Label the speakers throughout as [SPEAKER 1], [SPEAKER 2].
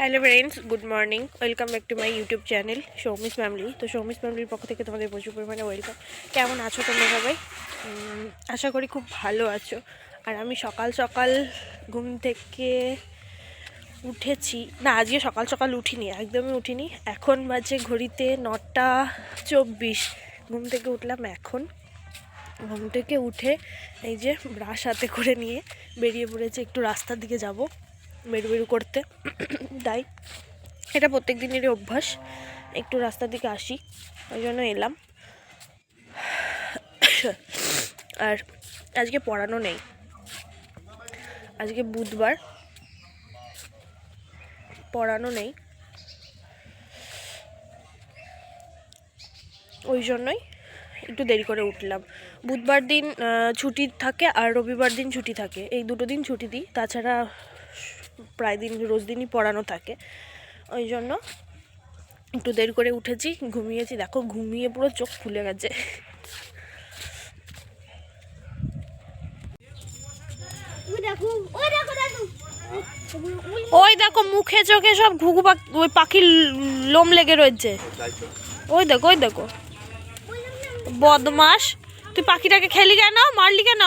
[SPEAKER 1] Hello friends good morning welcome back to my YouTube channel Soumis family তো সৌমিস ফ্যামিলির পক্ষ থেকে তোমাদের প্রচুর পরিমাণে ওয়েলকাম কেমন আছো তোমরা সবাই? আশা করি খুব ভালো আছো। আর আমি সকাল সকাল ঘুম থেকে উঠেছি। না, আজকে সকাল সকাল উঠিনি, একদমই উঠিনি। এখন বাজে ঘড়িতে নটা চব্বিশ। ঘুম থেকে উঠলাম এখন। ঘুম থেকে উঠে এই যে ব্রাশ হাতে করে নিয়ে বেরিয়ে পড়েছে, একটু রাস্তার দিকে যাব। বেরু বেরু করতে। তাই এটা প্রত্যেক দিনেরই অভ্যাস। একটু রাস্তার দিকে আসি, ওই জন্য এলাম। আর আজকে পড়ানো নেই। আজকে বুধবার। পড়ানো নেই। ওই জন্যই একটু দেরি করে উঠলাম। বুধবার দিন ছুটি থাকে আর রবিবার দিন ছুটি থাকে। এই দুটো দিন ছুটি দিই। তাছাড়া প্রায় দিন রোজ দিনই পড়ানো থাকে। ওই জন্য একটু দেরি করে উঠেছি ঘুমিয়েছি। দেখো ঘুমিয়ে পুরো চোখ ফুলে গেছে।
[SPEAKER 2] ওই দেখো
[SPEAKER 1] মুখে চোখে সব ঘুঘু পাখি ওই পাখির লোম লেগে রয়েছে। ওই দেখো ওই দেখো। বদমাস তুই পাখিটাকে খেলি কেন? মারলি কেন?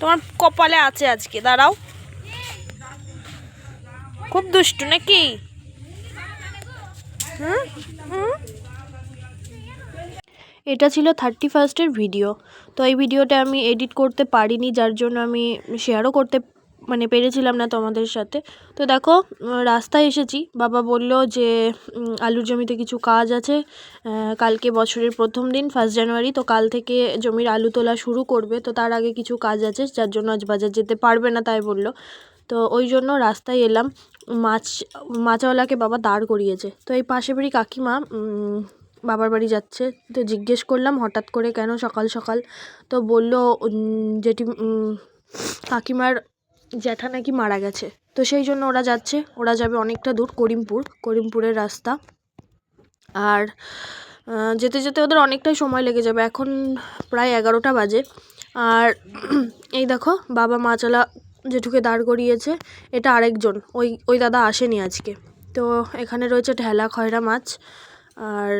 [SPEAKER 1] তোমার কপালে আছে আজকে, দাঁড়াও। খুব দুষ্টু নাকি? এটা ছিল থার্টি ফার্স্টের ভিডিও। তো এই ভিডিওটা আমি এডিট করতে পারিনি, যার জন্য আমি শেয়ারও করতে মানে পেরেছিলাম না তোমাদের সাথে। তো দেখো, রাস্তায় এসেছি। বাবা বলল যে আলুর জমিতে কিছু কাজ আছে। কালকে বছরের প্রথম দিন ফার্স্ট জানুয়ারি তো কাল থেকে জমির আলু তোলা শুরু করবে। তো তার আগে কিছু কাজ আছে, যার জন্য আজ বাজার যেতে পারবে না তাই বলল। তো ওই জন্য রাস্তায় এলাম। মাছ, মাছওয়ালাকে বাবা দাঁড় করিয়েছে। তো এই পাশে বাড়ি কাকিমা বাবার বাড়ি যাচ্ছে। তো জিজ্ঞেস করলাম, হঠাৎ করে কেন সকাল সকাল? তো বলল যেটি কাকিমার জ্যাঠা নাকি মারা গেছে। তো সেই জন্য ওরা যাচ্ছে। ওরা যাবে অনেকটা দূর, করিমপুর। করিমপুরের রাস্তা। আর যেতে যেতে ওদের অনেকটাই সময় লেগে যাবে। এখন প্রায় এগারোটা বাজে। আর, এই দেখো, বাবা মাছালা জেঠুকে দাঁড় করিয়েছে। এটা আরেকজন। ওই ওই দাদা আসেনি আজকে। তো এখানে রয়েছে ঢেলা খয়রা মাছ। আর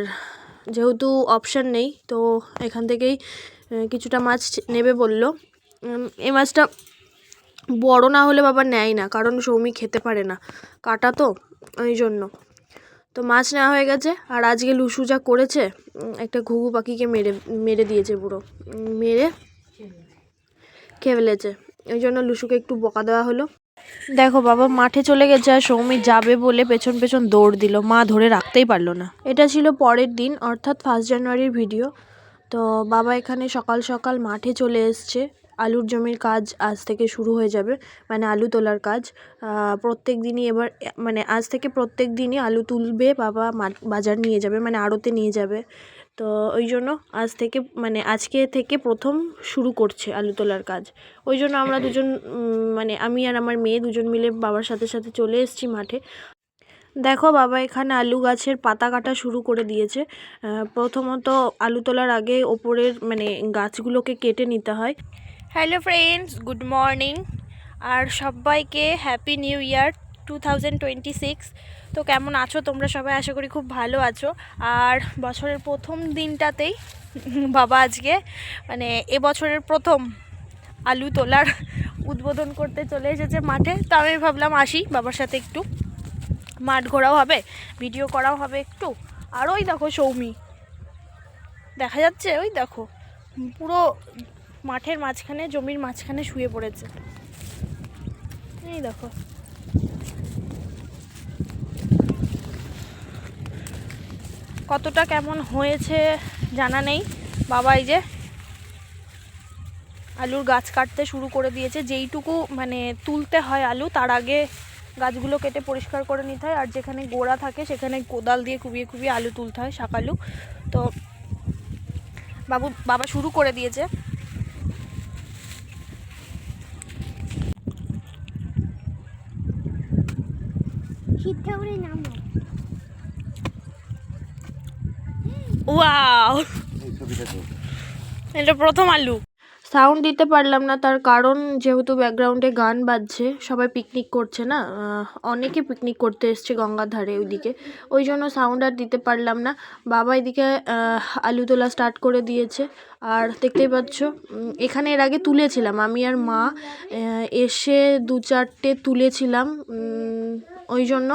[SPEAKER 1] যেহেতু অপশান নেই, তো এখান থেকেই কিছুটা মাছ নেবে বলল। এই মাছটা বড় না হলে বাবা নেয় না, কারণ সৌমি খেতে পারে না। কাটা তো, ওই জন্য। তো মাছ নেওয়া হয়ে গেছে, আর আজকে লুসু যা করেছে একটা ঘুঘু পাখিকে মেরে মেরে দিয়েছে পুরো। মেরে খেয়ে ফেলেছে। ওই জন্য লুসুকে একটু বকা দেওয়া হলো। দেখো বাবা, মাঠে চলে গেছে আর সৌমি যাবে বলে পেছন পেছন দৌড় দিল। মা ধরে রাখতেই পারল না। এটা ছিল পরের দিন, অর্থাৎ ফার্স্ট জানুয়ারির ভিডিও তো বাবা এখানে সকাল সকাল মাঠে চলে এসছে। আলুর জমির কাজ আজ থেকে শুরু হয়ে যাবে মানে আলু তোলার কাজ। প্রত্যেক দিনই এবার মানে আজ থেকে প্রত্যেক দিনই আলু তুলবে বাবা বাজার নিয়ে যাবে মানে আড়তে নিয়ে যাবে। তো ওই জন্য আজ থেকে মানে আজকে থেকে প্রথম শুরু করছে আলু তোলার কাজ। ওই জন্য আমরা দুজন মানে আমি আর আমার মেয়ে দুজন মিলে বাবার সাথে সাথে চলে এসেছি মাঠে। দেখো বাবা এখানে আলু গাছের পাতা কাটা শুরু করে দিয়েছে। প্রথমত আলু তোলার আগে ওপরের মানে গাছগুলোকে কেটে নিতে হয়। হ্যালো ফ্রেন্ডস গুড মর্নিং আর সবাইকে হ্যাপি নিউ ইয়ার টু তো কেমন আছো? তোমরা সবাই আশা করি খুব ভালো আছো। আর বছরের প্রথম দিনটাতেই বাবা আজকে মানে এ বছরের প্রথম আলু তোলার উদ্বোধন করতে চলে এসেছে মাঠে। তো আমি ভাবলাম আসি, বাবার সাথে একটু। মাঠ ঘোরাও হবে ভিডিও করাও হবে একটু। আর ওই দেখো সৌমি। দেখা যাচ্ছে? ওই দেখো। পুরো মাঠের মাঝখানে, জমির মাঝখানে শুয়ে পড়েছে। এই দেখো। কতটা কেমন হয়েছে জানা নেই। বাবা এই যে আলুর গাছ কাটতে শুরু করে দিয়েছে। যেইটুকু মানে তুলতে হয় আলু, তার আগে গাছগুলো কেটে পরিষ্কার করে নিতে হয়। আর যেখানে গোড়া থাকে, সেখানে কোদাল দিয়ে কুবিয়ে কুবিয়ে আলু তুলতে হয় শাকালু তো বাবু, বাবা শুরু করে দিয়েছে।
[SPEAKER 2] শীত ঠাকুরের নাম।
[SPEAKER 1] ওয়াও এটা প্রথম আলু। সাউন্ড দিতে পারলাম না, তার কারণ যেহেতু ব্যাকগ্রাউন্ডে গান বাজছে, সবাই পিকনিক করছে না। অনেকে পিকনিক করতে এসছে গঙ্গার ধারে ওইদিকে। ওই জন্য সাউন্ড আর দিতে পারলাম না। বাবা এদিকে আলু তোলা স্টার্ট করে দিয়েছে। আর দেখতেই পাচ্ছ এখানে এর আগে তুলেছিলাম। আমি আর মা এসে দু চারটে তুলেছিলাম। ওই জন্য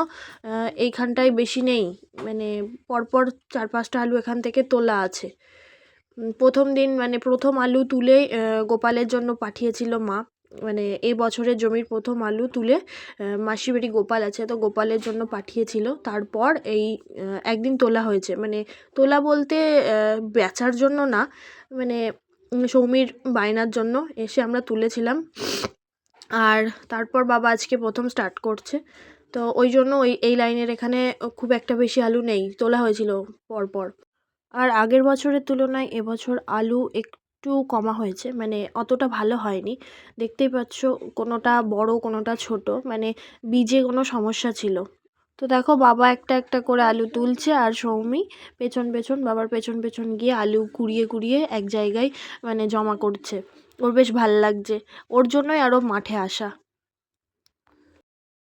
[SPEAKER 1] এইখানটায় বেশি নেই। মানে পরপর চার পাঁচটা আলু এখান থেকে তোলা আছে। প্রথম দিন মানে প্রথম আলু তুলে গোপালের জন্য পাঠিয়েছিল মা। মানে এই বছরের জমির প্রথম আলু তুলে আহ, মাসির বাড়ি গোপাল আছে তো গোপালের জন্য পাঠিয়েছিল। তারপর এই একদিন তোলা হয়েছে। মানে তোলা বলতে বেচার জন্য না মানে সৌমির বায়নার জন্য এসে আমরা তুলেছিলাম। আর তারপর বাবা আজকে প্রথম স্টার্ট করছে। তো ওই জন্য ওই এই লাইনের এখানে খুব একটা বেশি আলু নেই তোলা হয়েছিল পরপর। আর আগের বছরের তুলনায় এবছর আলু একটু কমা হয়েছে মানে অতটা ভালো হয়নি। দেখতেই পাচ্ছ কোনোটা বড়, কোনোটা ছোট মানে বীজে কোনো সমস্যা ছিল। তো দেখো বাবা একটা একটা করে আলু তুলছে আর সৌমি পেছন পেছন, বাবার পেছন পেছন গিয়ে আলু কুড়িয়ে কুড়িয়ে এক জায়গায় মানে জমা করছে। ওর বেশ ভালো লাগছে। ওর জন্যই আরও মাঠে আসা।